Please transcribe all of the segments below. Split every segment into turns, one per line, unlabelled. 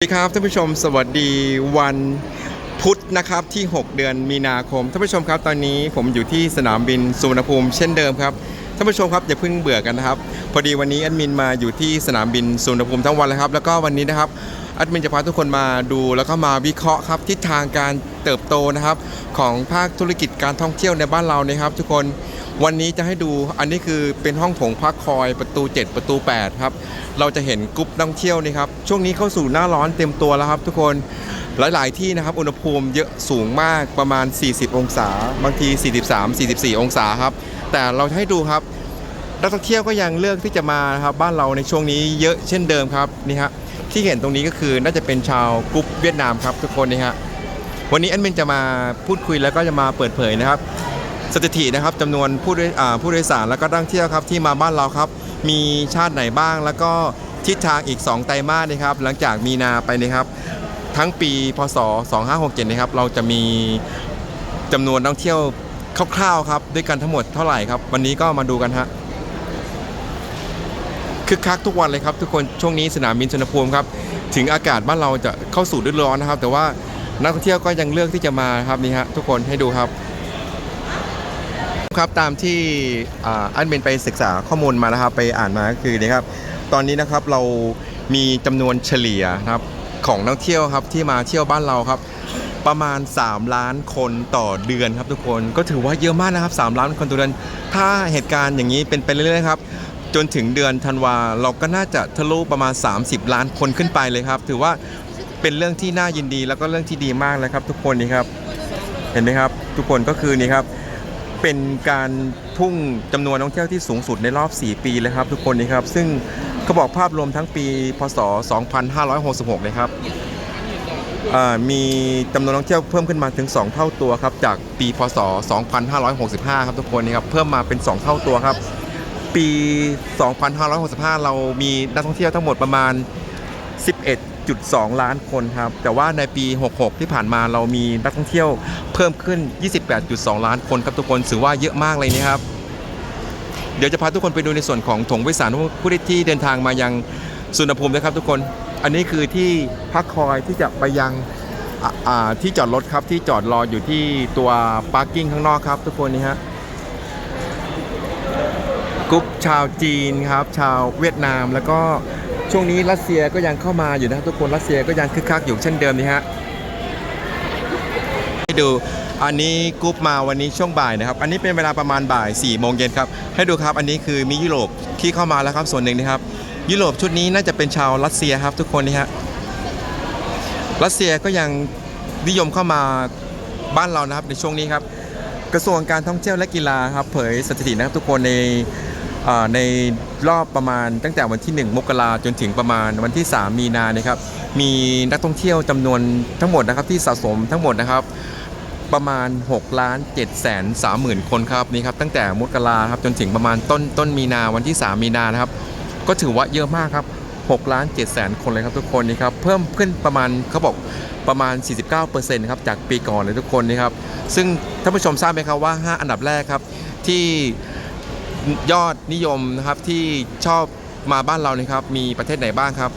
สวัสดีครับท่านผู้ชมสวัสดีวันพุธนะครับที่ 6 เดือนมีนาคมท่านผู้ชมครับตอนนี้ผมอยู่ที่สนามบินสุวรรณภูมิเช่นเดิมครับท่านผู้ชมครับอย่าเพิ่งเบื่อกันนะครับ พอดีวันนี้แอดมินมาอยู่ที่สนามบินสุวรรณภูมิทั้งวันเลยครับ แล้วก็วันนี้นะครับแอดมินจะพาทุกคนมาดูแล้วก็มาวิเคราะห์ครับทิศทางการเติบโตนะครับของภาคธุรกิจการท่องเที่ยวในบ้านเรานะครับ ทุกคน วันนี้จะให้ดูอันนี้คือเป็นห้องโถงพักคอยประตู 7 ประตู 8 ครับ เราจะเห็นกรุ๊ปนักท่องเที่ยวนี่ครับ ช่วงนี้เข้าสู่หน้าร้อนเต็มตัวแล้วครับ ทุกคนหลาย ๆ ที่นะครับอุณหภูมิเยอะสูงมากประมาณ 40 องศา บางที 43 44 องศาครับ แต่เราจะให้ดูครับนักท่องเที่ยวก็ยังเลือกที่จะมานะครับบ้านเราในช่วงนี้เยอะเช่นเดิมครับนี่ฮะที่เห็นตรงนี้ก็คือน่าจะเป็นชาวกรุ๊ปเวียดนามครับทุกคนนี่ฮะวันนี้แอดมินจะมาพูดคุยแล้วก็จะมาเปิดเผยนะครับ สถิตินะครับจำนวนผู้โดยผู้โดยสารแล้วก็นักท่องเที่ยวครับที่มาบ้านเราครับ มีชาติไหนบ้าง แล้วก็ทิศทางอีก 2 ไตรมาสนะครับ หลังจากมีนาไปนะครับ ทั้งปีพศ 2567 นะครับ เราจะมีจำนวนนักท่องเที่ยวคร่าวๆครับ ด้วยกันทั้งหมดเท่าไหร่ครับ วันนี้ก็มาดูกันฮะคึกคักทุกวันเลยครับ ทุกคนช่วงนี้สนามบินสุวรรณภูมิครับ ถึงอากาศบ้านเราจะเข้าสู่ฤดูร้อนนะครับ แต่ว่านักท่องเที่ยวก็ยังเลือกที่จะมาครับนี่ฮะทุกคนให้ดูครับ ครับตามที่อ่าอันเป็นไปศึกษาข้อมูลมานะครับ ไปอ่านมาก็คือนะครับ ตอนนี้นะครับเรามีจำนวนเฉลี่ยนะครับของนักเที่ยวครับที่มาเที่ยวบ้านเราครับ ประมาณ 3 ล้านคนต่อเดือนครับทุกคนก็ถือว่าเยอะมากนะครับ 3 ล้านคนต่อเดือน ถ้าเหตุการณ์อย่างนี้เป็นไปเรื่อยๆครับจนถึงเดือนธันวาเราก็น่าจะทะลุประมาณ 30 ล้านคนขึ้นไปเลยครับ ถือว่าเป็นเรื่องที่น่ายินดีแล้วก็เรื่องที่ดีมากเลยครับ ทุกคนนี่ครับ เห็นไหมครับ ทุกคนก็คือนี่ครับ เป็นการพุ่งจำนวนนักท่องเที่ยวที่สูงสุดในรอบ 4 ปีเลยครับ ทุกคนนี่ครับ ซึ่งเขาบอกภาพรวมทั้งปี พศ 2566เลยครับมีจำนวนนักท่องเที่ยวเพิ่มขึ้นมาถึง 2 เท่าตัวครับ จากปี พศ 2565 ครับทุกคนนี่ครับ เพิ่มมาเป็น 2 เท่าตัวครับ ปี 2565 เรามีนักท่องเที่ยวทั้งหมดประมาณ 11 1.2 ล้านคนครับ แต่ว่าในปี 66 ที่ผ่านมาเรามีนักท่องเที่ยวเพิ่มขึ้น 28.2 ล้านคนครับทุกคนถือว่าเยอะมากเลยนะครับ เดี๋ยวจะพาทุกคนไปดูในส่วนของถงวิสารผู้ที่เดินทางมายังสุนรภูมินะครับทุกคน อันนี้คือที่พักคอยที่จะไปยังที่จอดรถครับที่จอดรออยู่ที่ตัวพาร์กิ้งข้างนอกครับทุกคนนี่ฮะกรุ๊ปชาวจีนครับ ชาวเวียดนามแล้วก็ ช่วงนี้รัสเซียก็ยังเข้ามาอยู่นะครับทุกคนรัสเซียก็ยังคึกคักอยู่เช่นเดิมนี่ฮะให้ดูอันนี้กรุ๊ปมาวันนี้ช่วงบ่ายนะครับ อันนี้เป็นเวลาประมาณบ่าย4ี่โมงเย็นครับ ให้ดูครับอันนี้คือมียุโรปที่เข้ามาแล้วครับส่วนหนึ่งนะครับ ยุโรปชุดนี้น่าจะเป็นชาวรัสเซียครับทุกคนนี่ฮะรัสเซียก็ยังนิยมเข้ามาบ้านเรานะครับในช่วงนี้ครับ กระทรวงการท่องเที่ยวและกีฬาครับเผยสถิตินะครับทุกคนใน ในรอบประมาณตั้งแต่วันที่ 1 มกราจนถึงประมาณวันที่ 3 มีนานะครับมีนักท่องเที่ยวจำนวนทั้งหมดนะครับที่สะสมทั้งหมดนะครับประมาณ6ล้าน7แสน3หมื่นคนครับนี่ครับตั้งแต่มกราครับจนถึงประมาณต้นต้นมีนาวันที่ 3 มีนานะครับก็ถือว่าเยอะมากครับ6ล้าน7แสนคนเลยครับทุกคนนี่ครับเพิ่มขึ้นประมาณเขาบอกประมาณ 49%ครับจากปีก่อนเลยทุกคนนี่ครับซึ่งท่านผู้ชมทราบไหมครับว่า 5 อันดับแรกครับที่ ยอดนิยมนะครับที่ชอบมาบ้านเรานะครับมีประเทศไหนบ้างครับ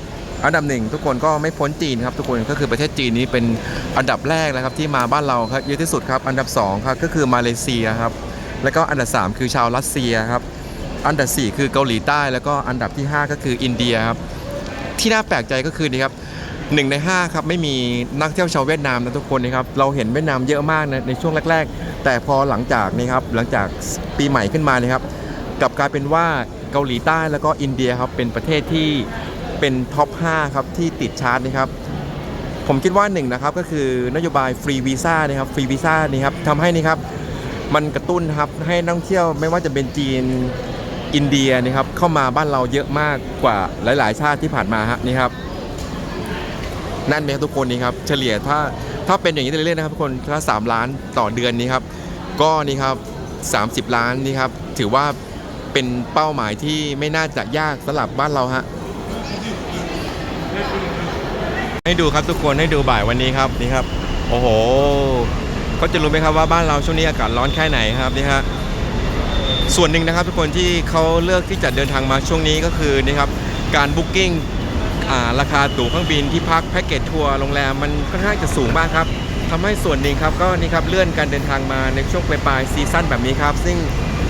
อันดับหนึ่งทุกคนก็ไม่พ้นจีนครับทุกคนก็คือประเทศจีนนี้เป็นอันดับแรกนะครับที่มาบ้านเราครับเยอะที่สุดครับอันดับสองครับก็คือมาเลเซียครับแล้วก็อันดับสามคือชาวรัสเซียครับอันดับสี่คือเกาหลีใต้แล้วก็อันดับที่ห้าก็คืออินเดียครับที่น่าแปลกใจก็คือนี่ครับหนึ่งในห้าครับไม่มีนักเที่ยวชาวเวียดนามนะทุกคนนะครับเราเห็นเวียดนามเยอะมากนะในช่วงแรก ๆ แต่พอหลังจากนี่ครับหลังจากปีใหม่ขึ้นมานะครับ กลับกลายเป็นว่าเกาหลีใต้แล้วก็อินเดียครับเป็นประเทศที่เป็นท็อป 5 ครับที่ติดชาร์ตนะครับผมคิดว่าหนึ่งนะครับก็คือนโยบายฟรีวีซ่านะครับฟรีวีซ่านี่ครับทำให้นี่ครับมันกระตุ้นครับให้นักท่องเที่ยวไม่ว่าจะเป็นจีนอินเดียนะครับเข้ามาบ้านเราเยอะมากกว่าหลาย ๆ ชาติที่ผ่านมาฮะนี่ครับนั่นไหมครับทุกคนนี่ครับเฉลี่ยถ้าถ้าเป็นอย่างนี้เรื่อยๆนะครับทุกคนถ้า3ล้านต่อเดือนนี้ครับก็นี่ครับ30 ล้านนี่ครับถือว่า เป็นเป้าหมายที่ไม่น่าจะยากสำหรับบ้านเราฮะให้ดูครับทุกคนให้ดูบ่ายวันนี้ครับนี่ครับ โอ้โหก็จะรู้ไหมครับว่าบ้านเราช่วงนี้อากาศร้อนแค่ไหนครับนี่ฮะส่วนหนึ่งนะครับทุกคนที่เขาเลือกที่จะเดินทางมาช่วงนี้ก็คือนี่ครับการบุ๊กิ้งราคาตั๋วเครื่องบินที่พักแพ็กเกจทัวร์โรงแรมมันค่อนข้างจะสูงมากครับทำให้ส่วนหนึ่งครับก็นี่ครับเลื่อนการเดินทางมาในช่วงปลายๆซีซั่นแบบนี้ครับ ซึ่ง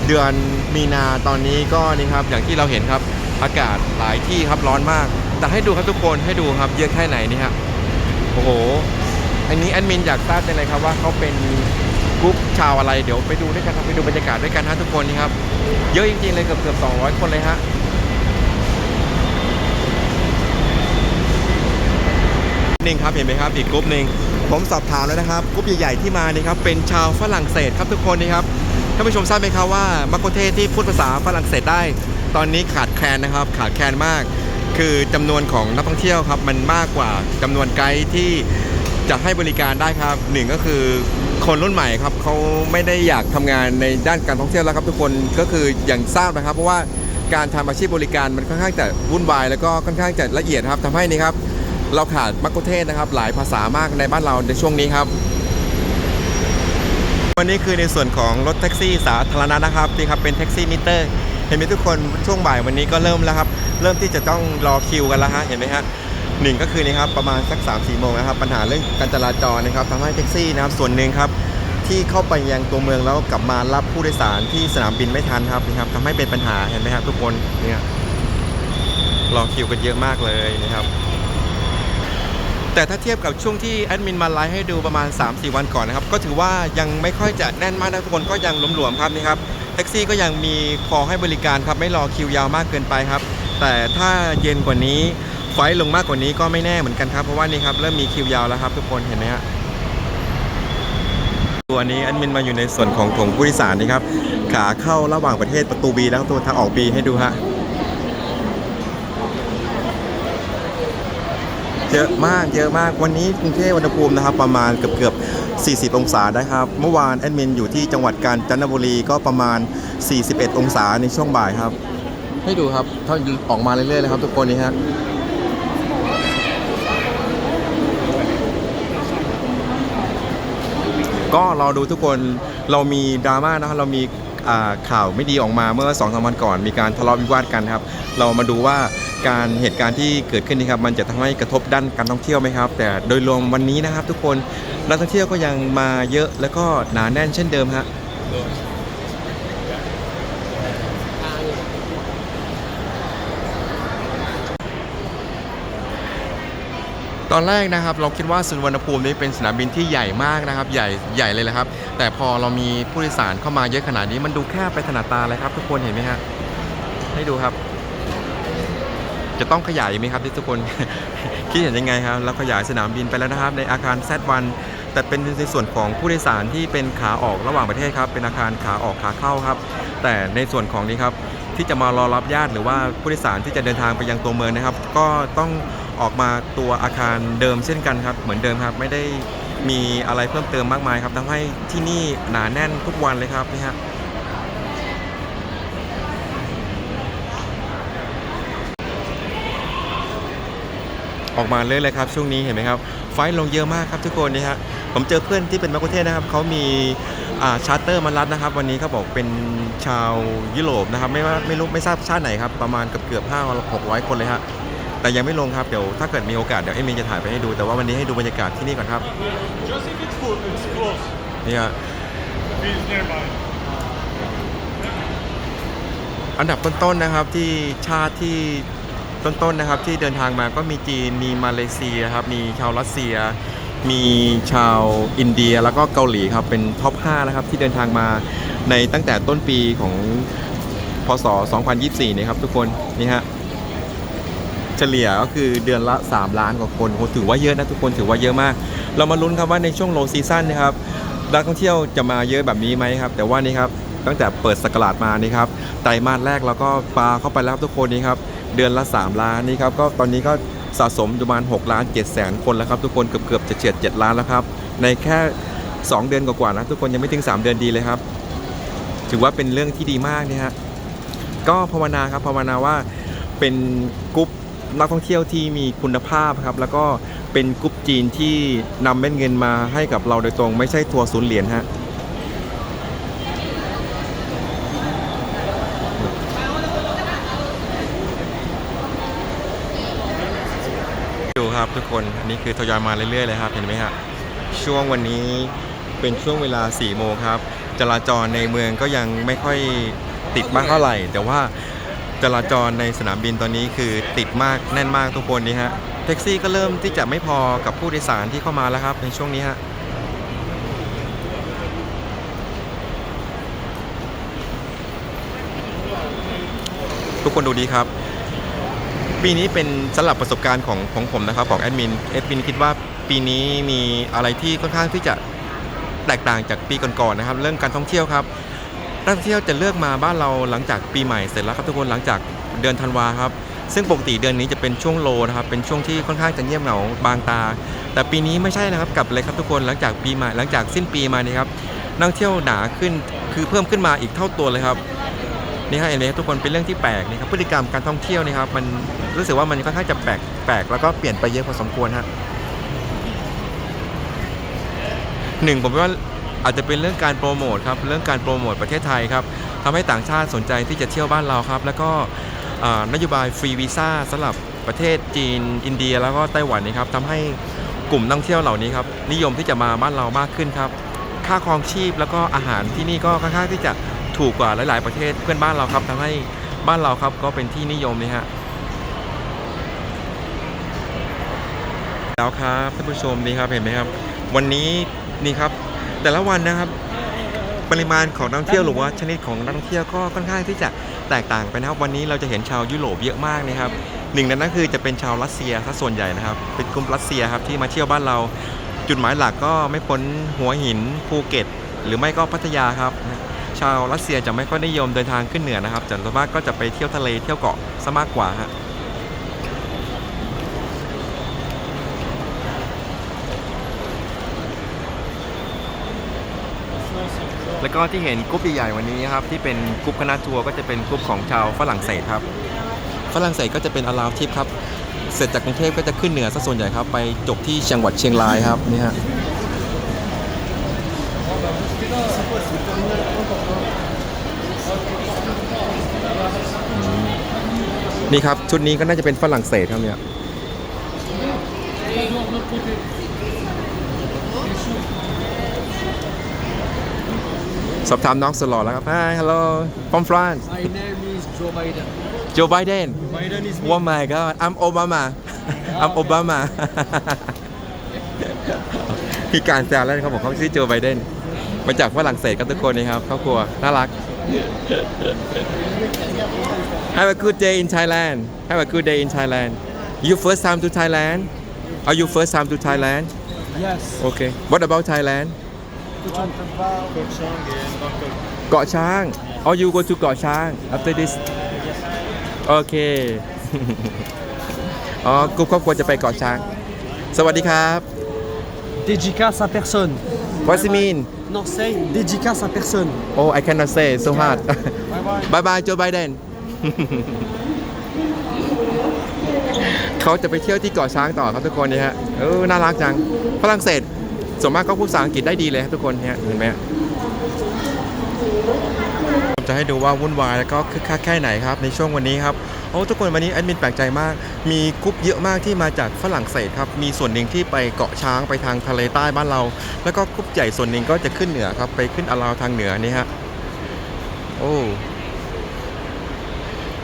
เดือนมีนาตอนนี้ก็นี่ครับอย่างที่เราเห็นครับอากาศหลายที่ครับร้อนมาก แต่ให้ดูครับทุกคนให้ดูครับเยอะแค่ไหนนี่ครับโอ้โห อันนี้แอดมินอยากทราบจังเลยครับว่าเขาเป็นกรุ๊ปชาวอะไรเดี๋ยวไปดูด้วยกันครับไปดูบรรยากาศด้วยกันฮะทุกคนนี่ครับ เยอะจริงๆเลยเกือบเกือบ200 คนเลยฮะนึ่งครับเห็นไหมครับอีกกรุ๊ปหนึ่งผมสอบถามแล้วนะครับกรุ๊ปใหญ่ๆที่มานี่ครับเป็นชาวฝรั่งเศสครับทุกคนนี่ครับานผู้ชมทราบไหมครับว่ามักคุเทศที่พูดภาษาฝรั่งเศสได้ ตอนนี้ขาดแคลนนะครับ ขาดแคลนมาก คือจำนวนของนักท่องเที่ยวครับ มันมากกว่าจำนวนไกด์ที่จะให้บริการได้ครับหนึ่งก็คือคนรุ่นใหม่ครับเขาไม่ได้อยากทำงานในด้านการท่องเที่ยวแล้วครับ ทุกคนก็คืออย่างทราบนะครับ เพราะว่าการทำอาชีพบริการมันค่อนข้างจะวุ่นวายแล้วก็ค่อนข้างจะละเอียดครับทำให้นี่ครับเราขาดมักคุเทศนะครับ หลายภาษามากในบ้านเราในช่วงนี้ครับ วันนี้คือในส่วนของรถแท็กซี่สาธารณะนะครับที่ครับเป็นแท็กซี่มิเตอร์ เห็นไหมทุกคนช่วงบ่ายวันนี้ก็เริ่มแล้วครับ เริ่มที่จะต้องรอคิวกันแล้วฮะเห็นไหมฮะหนึ่งก็คือนี่ครับประมาณสัก3 4โมงนะครับปัญหาเรื่องการจราจรนะครับทำให้แท็กซี่นะครับส่วนหนึ่งครับที่เข้าไปยังตัวเมืองแล้วกลับมารับผู้โดยสารที่สนามบินไม่ทันครับนี่ครับทำให้เป็นปัญหาเห็นไหมครับทุกคนเนี่ยรอคิวกันเยอะมากเลยนะครับ แต่ถ้าเทียบกับช่วงที่แอดมินมาไลฟ์ให้ดูประมาณ 3-4 วันก่อนนะครับ ก็ถือว่ายังไม่ค่อยจะแน่นมากนะทุกคนก็ยังหลวมๆครับนี่ครับแท็กซี่ก็ยังมีพอให้บริการครับไม่รอคิวยาวมากเกินไปครับ แต่ถ้าเย็นกว่านี้ไฟลงมากกว่านี้ก็ไม่แน่เหมือนกันครับเพราะว่านี่ครับเริ่มมีคิวยาวแล้วครับทุกคนเห็นไหมฮะตัวนี้แอดมินมาอยู่ในส่วนของถงผู้โดยสารนี่ครับขาเข้าระหว่างประเทศประตูบีแล้วตัวทางออกบีให้ดูฮะ เยอะมากเยอะมากวันนี้กรุงเทพอุณหภูมินะครับ ประมาณเกือบเกือบ 40 องศาได้ครับ เมื่อวานแอดมินอยู่ที่จังหวัดกาญจนบุรีก็ประมาณ 41 องศาในช่วงบ่ายครับ ให้ดูครับถ้าออกมาเรื่อยๆเลยครับ ทุกคนนี่ฮะก็รอดูทุกคนเรามีดราม่านะครับเรามีข่าวไม่ดีออกมาเมื่อ2อสวันก่อน มีการทะเลาะวิวาทกันครับ เรามาดูว่า การเหตุการณ์ที่เกิดขึ้นนี่ครับมันจะทำให้กระทบด้านการท่องเที่ยวไหมครับ แต่โดยรวมวันนี้นะครับ ทุกคนนักท่องเที่ยวก็ยังมาเยอะแล้วก็หนาแน่นเช่นเดิมฮะตอนแรกนะครับเราคิดว่าสุวรรณภูมินี้เป็นสนามบินที่ใหญ่มากนะครับ ใหญ่ใหญ่เลยแหละครับ แต่พอเรามีผู้โดยสารเข้ามาเยอะขนาดนี้มันดูแคบไปถนัดตาเลยครับ ทุกคนเห็นไหมฮะให้ดูครับ จะต้องขยายไหมครับที่ทุกคน คิดเห็นยังไงครับเราขยายสนามบินไปแล้วนะครับ ในอาคาร Z1 แต่เป็นในส่วนของผู้โดยสารที่เป็นขาออกระหว่างประเทศครับ เป็นอาคารขาออกขาเข้าครับ แต่ในส่วนของนี้ครับที่จะมารอรับญาติหรือว่าผู้โดยสารที่จะเดินทางไปยังตัวเมืองนะครับ ก็ต้องออกมาตัวอาคารเดิมเช่นกันครับ เหมือนเดิมครับไม่ได้มีอะไรเพิ่มเติมมากมายครับทำให้ที่นี่หนาแน่นทุกวันเลยครับนี่ฮะ ออกมาเลยเลยครับ ช่วงนี้เห็นไหมครับ ไฟลงเยอะมากครับทุกคนนี่ฮะผมเจอเพื่อนที่เป็นมักุเทศนะครับเขามีาชาร์เตอร์มารับนะครับ วันนี้เขาบอกเป็นชาวยุโรปนะครับ ไม่ว่าไม่รู้ไม่ทราบชาติไหนครับ ประมาณเกือบเกือบห้าหกร้อยคนเลยฮะแต่ยังไม่ลงครับเดี๋ยวถ้าเกิดมีโอกาสเดี๋ยวเอมินจะถ่ายไปให้ดูแต่ว่าวันนี้ให้ดูบรรยากาศที่นี่ก่อนครับนี่ฮะอันดับต้นๆนะครับที่ชาติที่ ต้นๆนะครับที่เดินทางมาก็มีจีนมีมาเลเซียครับมีชาวรัสเซีย มีชาวอินเดียแล้วก็เกาหลีครับเป็นท็อป5นะครับที่เดินทางมาในตั้งแต่ต้นปีของพศ 2024นี่ครับทุกคนนี่ฮะเฉลี่ยก็คือเดือนละ 3 ล้านกว่าคนโหถือว่าเยอะนะทุกคนถือว่าเยอะมาก เรามาลุ้นครับว่าในช่วงโลซีซั่นนะครับนักท่องเที่ยวจะมาเยอะแบบนี้ไหมครับ แต่ว่านี่ครับตั้งแต่เปิดสกราดมานี่ครับไตรมาสแรกเราก็ปาเข้าไปแล้วทุกคนนี่ครับ เดือนละ 3 ล้านนี่ครับก็ตอนนี้ก็สะสมประมาณ6ล้าน7แสนคนแล้วครับทุกคนเกือบเกือบจะเฉียด7ล้านแล้วครับในแค่ 2 เดือนกว่าๆนะทุกคนยังไม่ถึง 3 เดือนดีเลยครับ ถือว่าเป็นเรื่องที่ดีมากนะฮะก็ภาวนาครับภาวนาว่าเป็นกรุ๊ปนักท่องเที่ยวที่มีคุณภาพครับแล้วก็เป็นกรุ๊ปจีนที่นำเม็ดเงินมาให้กับเราโดยตรง ไม่ใช่ทัวร์ศูนย์เหรียญฮะ ทุกคน อันนี้คือทยอยมาเรื่อยๆเลยครับ เห็นไหมฮะ ช่วงวันนี้เป็นช่วงเวลา4โมงครับ จราจรในเมืองก็ยังไม่ค่อยติดมากเท่าไหร่ แต่ว่าจราจรในสนามบินตอนนี้คือติดมากแน่นมากทุกคนนี่ฮะ แท็กซี่ก็เริ่มที่จะไม่พอกับผู้โดยสารที่เข้ามาแล้วครับ ในช่วงนี้ฮะทุกคนดูดีครับ ปีนี้เป็นสำหรับประสบการณ์ของของผมนะครับของแอดมินแอดมินคิดว่าปีนี้มีอะไรที่ค่อนข้างที่จะแตกต่างจากปีก่อนๆนะครับ เรื่องการท่องเที่ยวครับนักท่องเที่ยวจะเลือกมาบ้านเราหลังจากปีใหม่เสร็จแล้วครับทุกคนหลังจากเดือนธันวาครับ ซึ่งปกติเดือนนี้จะเป็นช่วงโลนะครับเป็นช่วงที่ค่อนข้างจะเงียบเหงาบางตา แต่ปีนี้ไม่ใช่นะครับกลับเลยครับทุกคนหลังจากปีใหม่หลังจากสิ้นปีมานี่ครับนักท่องเที่ยวหนาขึ้นคือเพิ่มขึ้นมาอีกเท่าตัวเลยครับนี่ครับเห็นไหมทุกคนเป็นเรื่องที่แปลกนะครับพฤติกรรมการท่องเที่ยวนี่ครับมัน รู้สึกว่ามันค่อนข้างจะแปลกแปลกแล้วก็เปลี่ยนไปเยอะพอสมควรฮะหนึ่งผมว่าอาจจะเป็นเรื่องการโปรโมทครับเรื่องการโปรโมทประเทศไทยครับทำให้ต่างชาติสนใจที่จะเที่ยวบ้านเราครับ แล้วก็นโยบายฟรีวีซ่าสำหรับประเทศจีน อินเดียแล้วก็ไต้หวันนี่ครับทำให้กลุ่มนักท่องเที่ยวเหล่านี้ครับนิยมที่จะมาบ้านเรามากขึ้นครับ ค่าครองชีพแล้วก็อาหารที่นี่ก็ค่อนข้างที่จะถูกกว่าหลาย ๆ ประเทศเพื่อนบ้านเราครับทำให้บ้านเราครับก็เป็นที่นิยมนี่ฮะ แล้วครับท่านผู้ชมนี่ครับเห็นไหมครับ วันนี้นี่ครับแต่ละวันนะครับปริมาณของนักท่องเที่ยวหรือว่าชนิดของนักท่องเที่ยวก็ค่อนข้างที่จะแตกต่างไปนะครับ วันนี้เราจะเห็นชาวยุโรปเยอะมากนะครับหนึ่งในนั้นคือจะเป็นชาวรัสเซียซะส่วนใหญ่นะครับ เป็นกลุ่มรัสเซียครับที่มาเที่ยวบ้านเรา จุดหมายหลักก็ไม่พ้นหัวหินภูเก็ต หรือไม่ก็พัทยาครับชาวรัสเซียจะไม่ค่อยนิยมเดินทางขึ้นเหนือนะครับแต่ส่วนมากก็จะไปเที่ยวทะเลเที่ยวเกาะซะมากกว่าฮะ แล้วก็ที่เห็นกรุ๊ปใหญ่ๆวันนี้ครับที่เป็นกรุ๊ปคณะทัวร์ก็จะเป็นกรุ๊ปของชาวฝรั่งเศสครับ ฝรั่งเศสก็จะเป็นอาลาวทิปครับ เสร็จจากกรุงเทพก็จะขึ้นเหนือซะส่วนใหญ่ครับ ไปจบที่จังหวัดเชียงรายครับนี่ฮะนี่ครับ ชุดนี้ก็น่าจะเป็นฝรั่งเศสครับเนี่ย อบถามน้องสลอแล้วครับ Hi hello from France
My name is Joe Biden.
Joe Biden
Biden is
Oh my god I'm Obama I'm Obama มีการแซวแล้วนะครับผมเขาชื่อโจไบเดนมาจากฝรั่งเศสกันทุกคนนะครับครอบครัวน่ารัก Have a good day in Thailand Have a good day in Thailand You first time to Thailand Are you first time to Thailand
Yes.
Okay What about Thailand เกาะช้าง Oh you go to เกาะช้าง after this โอเค อ๋อกลุ่มครอบครัวจะไปเกาะช้าง สวัสดีครับ
Dédicace à personne.
What's it mean
Non, say dédicace à personne.
Oh I cannot say so hard
Bye bye.
Bye bye Joe Biden เขาจะไปเที่ยวที่เกาะช้างต่อครับทุกคนนี่ฮะเออน่ารักจัง ฝรั่งเศส ส่วนมากก็พูดภาษาอังกฤษได้ดีเลยครับทุกคนเนี่ยเห็นไหมผมจะให้ดูว่าวุ่นวายแล้วก็คึกคักแค่ไหนครับในช่วงวันนี้ครับโอ้ทุกคนวันนี้แอดมินแปลกใจมาก มีกรุ๊ปเยอะมากที่มาจากฝรั่งเศสครับมีส่วนหนึ่งที่ไปเกาะช้างไปทางทะเลใต้บ้านเรา แล้วก็กรุ๊ปใหญ่ส่วนหนึ่งก็จะขึ้นเหนือครับไปขึ้นอาลาวทางเหนือนี่ฮะโอ้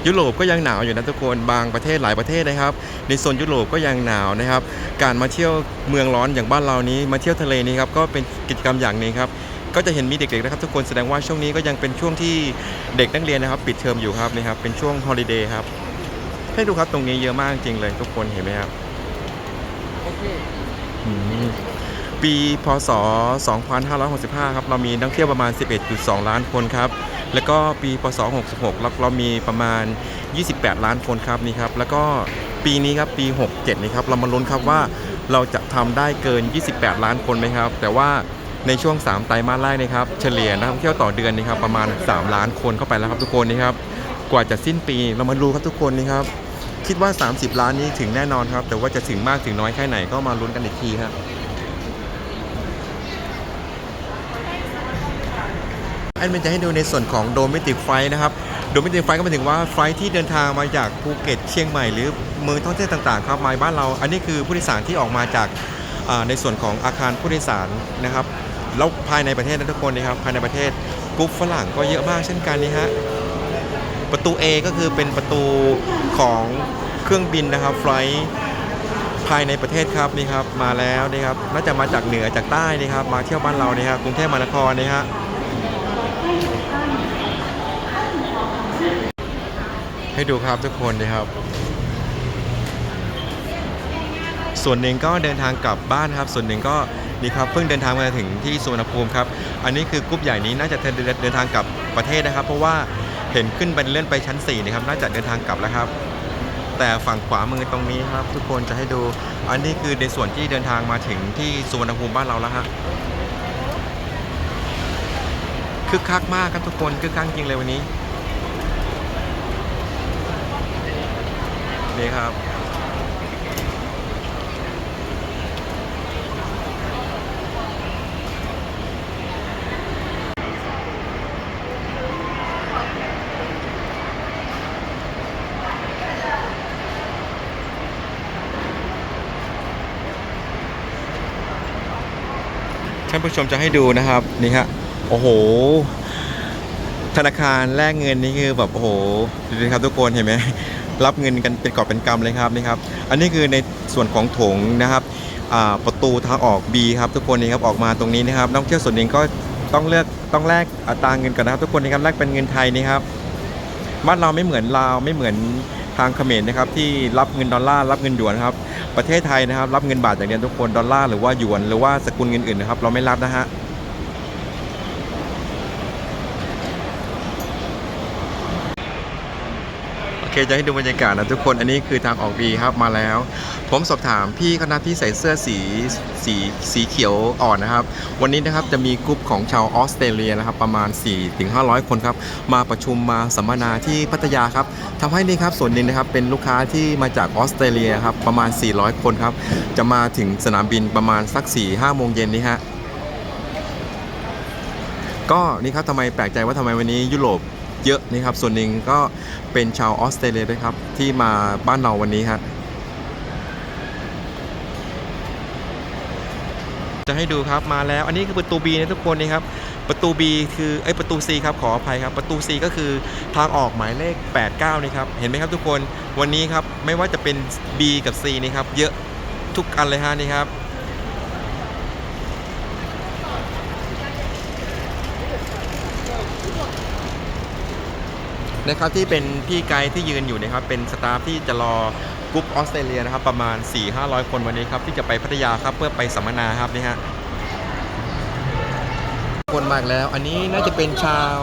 ยุโรปก็ยังหนาวอยู่นะทุกคนบางประเทศหลายประเทศนะครับ ในโซนยุโรปก็ยังหนาวนะครับ การมาเที่ยวเมืองร้อนอย่างบ้านเรานี้มาเที่ยวทะเลนี้ครับก็เป็นกิจกรรมอย่างหนึงครับก็จะเห็นมีเด็กๆนะครับทุกคนแสดงว่าช่วงนี้ก็ยังเป็นช่วงที่เด็กนักเรียนนะครับ ปิดเทอมอยู่ครับนี่ครับเป็นช่วงฮอลิเดย์ครับให้ดูครับตรงนี้เยอะมากจริงเลยทุกคนเห็นไหมครับอืม ปีพศ 2565 ครับ เรามีนักเที่ยวประมาณ 11.2 ล้านคนครับ แล้วก็ปีพศ 66เราเรามีประมาณ 28 ล้านคนครับนี่ครับ แล้วก็ปีนี้ครับปี 67 นี่ครับ เรามาลุ้นครับว่าเราจะทำได้เกิน 28 ล้านคนไหมครับ แต่ว่าในช่วง 3 ไตรมาสแรกนะครับ เฉลี่ยนักท่องเที่ยวต่อเดือนนี่ครับประมาณ 3 ล้านคนเข้าไปแล้วครับทุกคนนี่ครับ กว่าจะสิ้นปีเรามาดูครับทุกคนนี่ครับ คิดว่า 30 ล้านนี้ถึงแน่นอนครับ แต่ว่าจะถึงมากถึงน้อยแค่ไหนก็มาลุ้นกันอีกทีครับ แอดมินจะให้ดูในส่วนของโดมิติกไฟนะครับ โดยไม่ถึงไฟก็หมายถึงว่าไฟที่เดินทางมาจากภูเก็ตเชียงใหม่หรือเมืองท่องเที่ยวต่างๆครับมาบ้านเรา อันนี้คือผู้โดยสารที่ออกมาจากในส่วนของอาคารผู้โดยสารนะครับแล้วภายในประเทศนะทุกคนนะครับภายในประเทศกรุ๊ปฝรั่งก็เยอะมากเช่นกันนี่ฮะประตู A ก็คือเป็นประตูของเครื่องบินนะครับไฟล์ภายในประเทศครับนี่ครับมาแล้วนี่ครับน่าจะมาจากเหนือจากใต้นี่ครับมาเที่ยวบ้านเรานี่ครับกรุงเทพมหานครนี่ฮะ ให้ดูครับทุกคนนะครับ ส่วนหนึ่งก็เดินทางกลับบ้านครับ ส่วนหนึ่งก็นี่ครับเพิ่งเดินทางมาถึงที่สุวรรณภูมิครับ อันนี้คือกรุ๊ปใหญ่นี้น่าจะเดินทางกลับประเทศนะครับ เพราะว่าเห็นขึ้นบันเลื่อนไปชั้น4นะครับ น่าจะเดินทางกลับแล้วครับ แต่ฝั่งขวามือตรงนี้ครับ ทุกคนจะให้ดู อันนี้คือในส่วนที่เดินทางมาถึงที่สุวรรณภูมิบ้านเราแล้วฮะคึกคักมากครับทุกคนคึกคักจริงเลยวันนี้ นี่ครับ ท่านผู้ชมจะให้ดูนะครับ นี่ฮะโอ้โห ธนาคารแลกเงินนี่คือแบบโอ้โหดูดิครับทุกคนเห็นไหม รับเงินกันเป็นกอบเป็นกำเลยครับนี่ครับอันนี้คือในส่วนของโถงนะครับประตูทางออก B ครับทุกคนนี่ครับออกมาตรงนี้นะครับนักท่องเที่ยวส่วนหนึ่งก็ต้องเลือกต้องแลกอัตราเงินกันนะครับ ทุกคนนี่ครับแลกเป็นเงินไทยนี่ครับบ้านเราไม่เหมือนลาวไม่เหมือนทางเขมรนะครับที่รับเงินดอลลาร์รับเงินหยวนครับประเทศไทยนะครับรับเงินบาทอย่างเดียวทุกคนดอลลาร์หรือว่าหยวนหรือว่าสกุลเงินอื่นนะครับเราไม่รับนะฮะ โอเค จะให้ดูบรรยากาศนะทุกคนอันนี้คือทางออกบีครับมาแล้ว ผมสอบถามพี่คณะที่ใส่เสื้อสีสีสีเขียวอ่อนนะครับ วันนี้นะครับจะมีกลุ่มของชาวออสเตรเลียนะครับ ประมาณ 4-500 คนครับ มาประชุมมาสัมมนาที่พัทยาครับทำให้นี่ครับส่วนหนึ่งนะครับเป็นลูกค้าที่มาจากออสเตรเลียครับประมาณ 400 คนครับ จะมาถึงสนามบินประมาณสัก 4-5โมงเย็นนี้ฮะก็นี่ครับทำไมแปลกใจว่าทำไมวันนี้ยุโรป เยอะนี่ครับ ส่วนหนึ่งก็เป็นชาวออสเตรเลียด้วยครับ ที่มาบ้านเราวันนี้ฮะจะให้ดูครับมาแล้ว อันนี้คือประตู B นะทุกคนนี่ครับประตู B คือเอ้ประตู C ครับขออภัยครับประตู C ก็คือทางออกหมายเลข 89นี่ครับเห็นไหมครับทุกคนวันนี้ครับไม่ว่าจะเป็น B กับ C นี่ครับเยอะทุกอันเลยฮะนี่ครับ นะครับที่เป็นพี่ไกด์ที่ยืนอยู่นะครับเป็นสตาฟที่จะรอกรุ๊ปออสเตรเลียนะครับประมาณ 4-500 คนวันนี้ครับที่จะไปพัทยาครับเพื่อไปสัมมนาครับนี่ฮะคนมากแล้ว อันนี้น่าจะเป็นชาว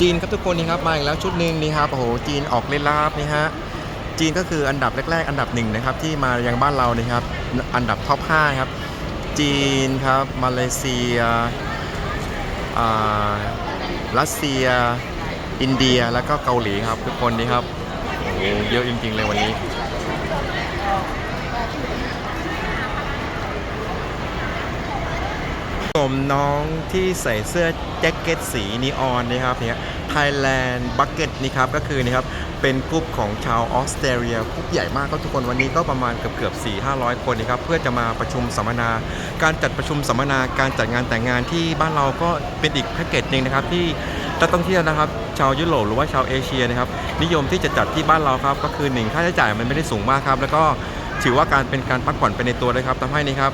จีนครับทุกคนนี่ครับมาอีกแล้วชุดหนึ่งนี่ครับโอ้โหจีนออกเล่นลาบนี่ฮะจีนก็คืออันดับแรกๆ อันดับหนึ่งนะครับที่มายังบ้านเรานี่ครับอันดับท็อป5ครับจีนครับมาเลเซียอ่ารัสเซีย อินเดียแล้วก็เกาหลีครับทุกคนนี่ครับโอ้โหเยอะจริงๆเลยวันนี้ มน้องที่ใส่เสื้อแจ็คเก็ตสีนีออนนะครับเนี่ย Thailand Bucket นี่ครับก็คือนี่ครับเป็นกลุ่มของชาวออสเตรเลียกลุ่มใหญ่มากก็ทุกคนวันนี้ก็ประมาณเกือบเกือบ4 5 0 0 คนนะครับเพื่อจะมาประชุมสัมมนา การจัดประชุมสัมมนาการจัดงานแต่งงานที่บ้านเราก็เป็นอีกแพ็กเกจหนึ่งนะครับที่นักท่องเที่ยวนะครับชาวยุโรปหรือว่าชาวเอเชียนะครับนิยมที่จะจัดที่บ้านเราครับก็คือหนึ่งค่าใช้จ่ายมันไม่ได้สูงมากครับแล้วก็ถือว่าการเป็นการพักผ่อนไปในตัวเลยครับทำให้นี่ครับ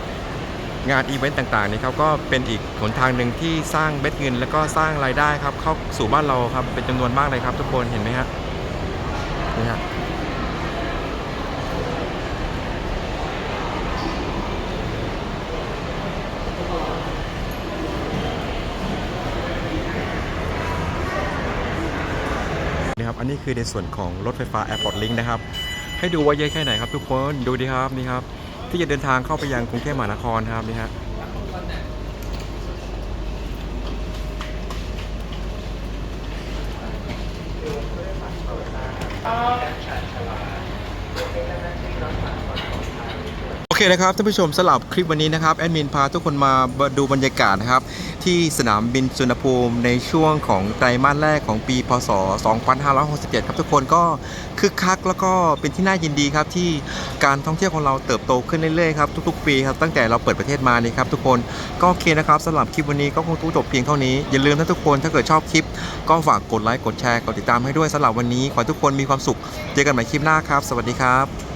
งานอีเวนต์ต่างๆนี่ครับก็เป็นอีกหนทางหนึ่งที่สร้างเบ็ดเงิน แล้วก็สร้างรายได้ครับเข้าสู่บ้านเราครับเป็นจำนวนมากเลยครับทุกคนเห็นไหมฮะนี่ฮะนี่ครับอันนี้คือในส่วนของรถไฟฟ้า Airport Link นะครับ ให้ดูว่าเยอะแค่ไหนครับทุกคนดูดิครับนี่ครับ ที่จะเดินทางเข้าไปยังกรุงเทพมหานครครับนี่ฮะ คนะครับท่านผู้ชมสลับคลิปวันนี้นะครับแอดมินพาทุกคนมาดูบรรยากาศนะครับที่สนามบินสุวรรภูมิในช่วงของไตรมาสแรกของปีพศ 2567 ครับทุกคนก็คึกคักแล้วก็เป็นที่น่ายินดีครับที่การท่องเที่ยวของเราเติบโตขึ้นเรื่อยๆครับทุกๆ ปีครับตั้งแต่เราเปิดประเทศมานี่ครับทุกคนก็โอเคนะครับสำหรับคลิปวันนี้ก็คงต้จบเพียงเท่านี้อย่าลืมนะทุกคนถ้าเกิดชอบคลิป ก็ฝากกดไลค์กดแชร์กดติดตามให้ด้วยสำหรับวันนี้ขอทุกคนมีความสุขเจอกันใหม่คลิปหน้าครับ สวัสดีครับ